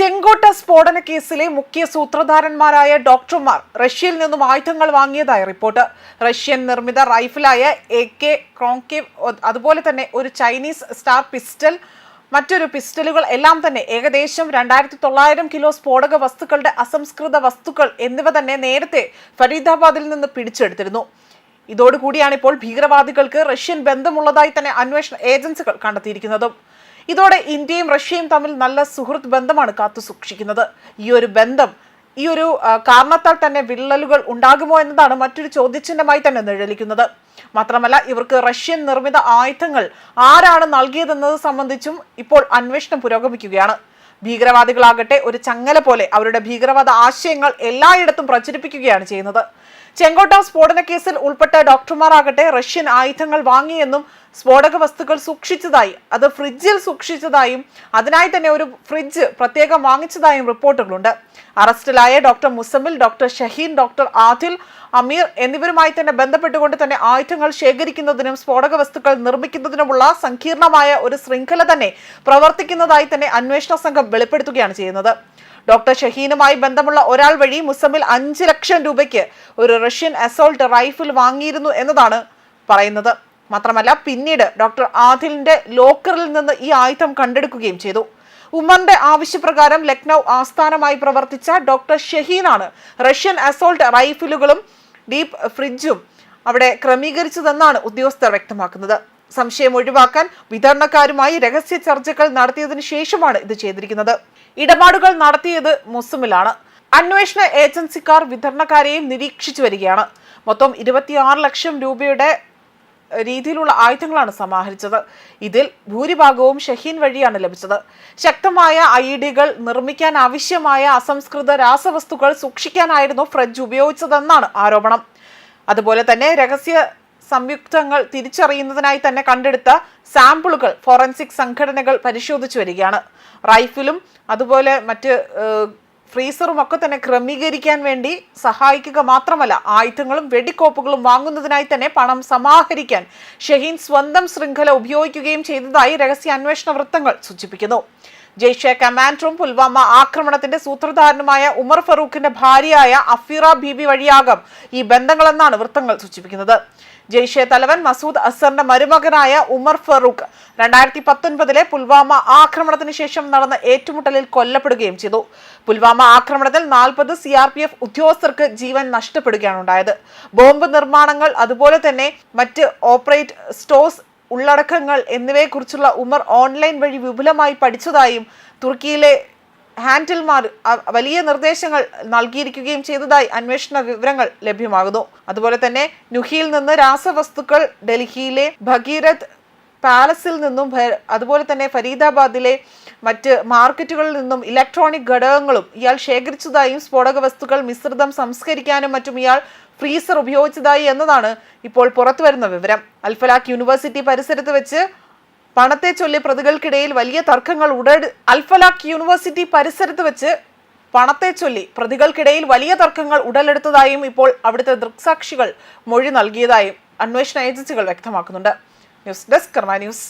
ചെങ്കോട്ട സ്ഫോടന കേസിലെ മുഖ്യ സൂത്രധാരന്മാരായ ഡോക്ടർമാർ റഷ്യയിൽ നിന്നും ആയുധങ്ങൾ വാങ്ങിയതായി റിപ്പോർട്ട്. റഷ്യൻ നിർമ്മിത റൈഫിലായ എ കെ ക്രോങ്കേവ് അതുപോലെ തന്നെ ഒരു ചൈനീസ് സ്റ്റാർ പിസ്റ്റൽ മറ്റൊരു പിസ്റ്റലുകൾ എല്ലാം തന്നെ ഏകദേശം രണ്ടായിരത്തി തൊള്ളായിരം കിലോ സ്ഫോടക വസ്തുക്കളുടെ അസംസ്കൃത വസ്തുക്കൾ എന്നിവ തന്നെ നേരത്തെ ഫരീദാബാദിൽ നിന്ന് പിടിച്ചെടുത്തിരുന്നു. ഇതോടുകൂടിയാണ് ഇപ്പോൾ ഭീകരവാദികൾക്ക് റഷ്യൻ ബന്ധമുള്ളതായി തന്നെ അന്വേഷണ ഏജൻസികൾ കണ്ടെത്തിയിരിക്കുന്നതും. ഇതോടെ ഇന്ത്യയും റഷ്യയും തമ്മിൽ നല്ല സുഹൃത്ത് ബന്ധമാണ് കാത്തു സൂക്ഷിക്കുന്നത്. ഈ ഒരു ബന്ധം ഈ ഒരു കാരണത്താൽ തന്നെ വിള്ളലുകൾ ഉണ്ടാകുമോ എന്നതാണ് മറ്റൊരു ചോദ്യചിഹ്നമായി തന്നെ നിഴലിക്കുന്നത്. മാത്രമല്ല ഇവർക്ക് റഷ്യൻ നിർമ്മിത ആയുധങ്ങൾ ആരാണ് നൽകിയതെന്നത് സംബന്ധിച്ചും ഇപ്പോൾ അന്വേഷണം പുരോഗമിക്കുകയാണ്. ഭീകരവാദികളാകട്ടെ ഒരു ചങ്ങല പോലെ അവരുടെ ഭീകരവാദ ആശയങ്ങൾ എല്ലായിടത്തും പ്രചരിപ്പിക്കുകയാണ് ചെയ്യുന്നത്. ചെങ്കോട്ട സ്ഫോടന കേസിൽ ഉൾപ്പെട്ട ഡോക്ടർമാരാകട്ടെ റഷ്യൻ ആയുധങ്ങൾ വാങ്ങിയെന്നും സ്ഫോടക വസ്തുക്കൾ സൂക്ഷിച്ചതായി അത് ഫ്രിഡ്ജിൽ സൂക്ഷിച്ചതായും അതിനായി തന്നെ ഒരു ഫ്രിഡ്ജ് പ്രത്യേകം വാങ്ങിച്ചതായും റിപ്പോർട്ടുകളുണ്ട്. അറസ്റ്റിലായ doctor Muzammil doctor Shaheen doctor Adil Ameer എന്നിവരുമായി തന്നെ ബന്ധപ്പെട്ടുകൊണ്ട് തന്നെ ആയുധങ്ങൾ ശേഖരിക്കുന്നതിനും സ്ഫോടക വസ്തുക്കൾ നിർമ്മിക്കുന്നതിനുമുള്ള സങ്കീർണമായ ഒരു ശൃംഖല തന്നെ പ്രവർത്തിക്കുന്നതായി തന്നെ അന്വേഷണ സംഘം വെളിപ്പെടുത്തുകയാണ് ചെയ്യുന്നത്. ഡോക്ടർ ഷഹീനുമായി ബന്ധമുള്ള ഒരാൾ വഴി മുസമിൽ അഞ്ച് ലക്ഷം രൂപയ്ക്ക് ഒരു റഷ്യൻ അസോൾട്ട് റൈഫിൾ വാങ്ങിയിരുന്നു എന്നതാണ് പറയുന്നത്. മാത്രമല്ല പിന്നീട് ഡോക്ടർ ആദിലിന്റെ ലോക്കറിൽ നിന്ന് ഈ ആയുധം കണ്ടെടുക്കുകയും ചെയ്തു. ഉമറിന്റെ ആവശ്യപ്രകാരം ലക്നൗ ആസ്ഥാനമായി പ്രവർത്തിച്ച ഡോക്ടർ ഷഹീനാണ് റഷ്യൻ അസോൾട്ട് റൈഫിലുകളും ഡീപ് ഫ്രിഡ്ജും അവിടെ ക്രമീകരിച്ചതെന്നാണ് ഉദ്യോഗസ്ഥർ വ്യക്തമാക്കുന്നത്. സംശയം ഒഴിവാക്കാൻ വിതരണക്കാരുമായി രഹസ്യ ചർച്ചകൾ നടത്തിയതിനു ശേഷമാണ് ഇത് ചെയ്തിരിക്കുന്നത്. ഇടപാടുകൾ നടത്തിയത് മുസ്ലിമിലാണ് അന്വേഷണ ഏജൻസിക്കാർ വിതരണക്കാരെയും നിരീക്ഷിച്ചു വരികയാണ്. മൊത്തം ഇരുപത്തിയാറ് ലക്ഷം രൂപയുടെ രീതിയിലുള്ള ആയുധങ്ങളാണ് സമാഹരിച്ചത്. ഇതിൽ ഭൂരിഭാഗവും ഷഹീൻ വഴിയാണ് ലഭിച്ചത്. ശക്തമായ ഐ ഡികൾ നിർമ്മിക്കാൻ ആവശ്യമായ അസംസ്കൃത രാസവസ്തുക്കൾ സൂക്ഷിക്കാനായിരുന്നു ഫ്രഞ്ച് ഉപയോഗിച്ചതെന്നാണ് ആരോപണം. അതുപോലെ തന്നെ രഹസ്യ സംയുക്തങ്ങൾ തിരിച്ചറിയുന്നതിനായി തന്നെ കണ്ടെടുത്ത സാമ്പിളുകൾ ഫോറൻസിക് സംഘടനകൾ പരിശോധിച്ചു വരികയാണ്. റൈഫിലും അതുപോലെ മറ്റ് ഫ്രീസറും ഒക്കെ തന്നെ ക്രമീകരിക്കാൻ വേണ്ടി സഹായിക്കുക മാത്രമല്ല ആയുധങ്ങളും വെടിക്കോപ്പുകളും വാങ്ങുന്നതിനായി തന്നെ പണം സമാഹരിക്കാൻ ഷഹീൻ സ്വന്തം ശൃംഖല ഉപയോഗിക്കുകയും ചെയ്തതായി രഹസ്യ അന്വേഷണ വൃത്തങ്ങൾ സൂചിപ്പിക്കുന്നു. ജയ്ഷെ കമാൻഡറും പുൽവാമ ആക്രമണത്തിന്റെ സൂത്രധാരനുമായ ഉമർ ഫറൂഖിന്റെ ഭാര്യയായ അഫീറ ബീബി വഴിയാകും ഈ ബന്ധങ്ങളെന്നാണ് വൃത്തങ്ങൾ സൂചിപ്പിക്കുന്നത്. ജെയ്ഷെ തലവൻ മസൂദ് അസറിന്റെ മരുമകനായ ഉമർ ഫറൂഖ് രണ്ടായിരത്തി പത്തൊൻപതിലെ പുൽവാമ ആക്രമണത്തിന് ശേഷം നടന്ന ഏറ്റുമുട്ടലിൽ കൊല്ലപ്പെടുകയും ചെയ്തു. പുൽവാമ ആക്രമണത്തിൽ നാൽപ്പത് സി ആർ പി എഫ് ഉദ്യോഗസ്ഥർക്ക് ജീവൻ നഷ്ടപ്പെടുകയാണ് ഉണ്ടായത്. ബോംബ് നിർമ്മാണങ്ങൾ അതുപോലെ തന്നെ മറ്റ് ഓപ്പറേറ്റ് സ്റ്റോഴ്സ് ഉള്ളടക്കങ്ങൾ എന്നിവയെക്കുറിച്ചുള്ള ഉമർ ഓൺലൈൻ വഴി വിപുലമായി പഠിച്ചതായും തുർക്കിയിലെ ഹാൻഡിൽമാർ വലിയ നിർദ്ദേശങ്ങൾ നൽകിയിരിക്കുകയും ചെയ്തതായി അന്വേഷണ വിവരങ്ങൾ ലഭ്യമാകുന്നു. അതുപോലെ തന്നെ നുഹിയിൽ നിന്ന് രാസവസ്തുക്കൾ ഡൽഹിയിലെ ഭഗീരഥ് പാലസിൽ നിന്നും അതുപോലെ തന്നെ ഫരീദാബാദിലെ മറ്റ് മാർക്കറ്റുകളിൽ നിന്നും ഇലക്ട്രോണിക് ഘടകങ്ങളും ഇയാൾ ശേഖരിച്ചതായും സ്ഫോടക വസ്തുക്കൾ മിശ്രിതം സംസ്കരിക്കാനും മറ്റും ഇയാൾ ഫ്രീസർ ഉപയോഗിച്ചതായി എന്നതാണ് ഇപ്പോൾ പുറത്തുവരുന്ന വിവരം. അൽഫലാഖ് യൂണിവേഴ്സിറ്റി പരിസരത്ത് വെച്ച് പണത്തെ ചൊല്ലി പ്രതികൾക്കിടയിൽ വലിയ തർക്കങ്ങൾ ഉടൻ അൽഫലാഖ് യൂണിവേഴ്സിറ്റി പരിസരത്ത് വെച്ച് പണത്തെ ചൊല്ലി പ്രതികൾക്കിടയിൽ വലിയ തർക്കങ്ങൾ ഉടലെടുത്തതായും ഇപ്പോൾ അവിടുത്തെ ദൃക്സാക്ഷികൾ മൊഴി നൽകിയതായും അന്വേഷണ ഏജൻസികൾ വ്യക്തമാക്കുന്നുണ്ട്. News desk Karma news.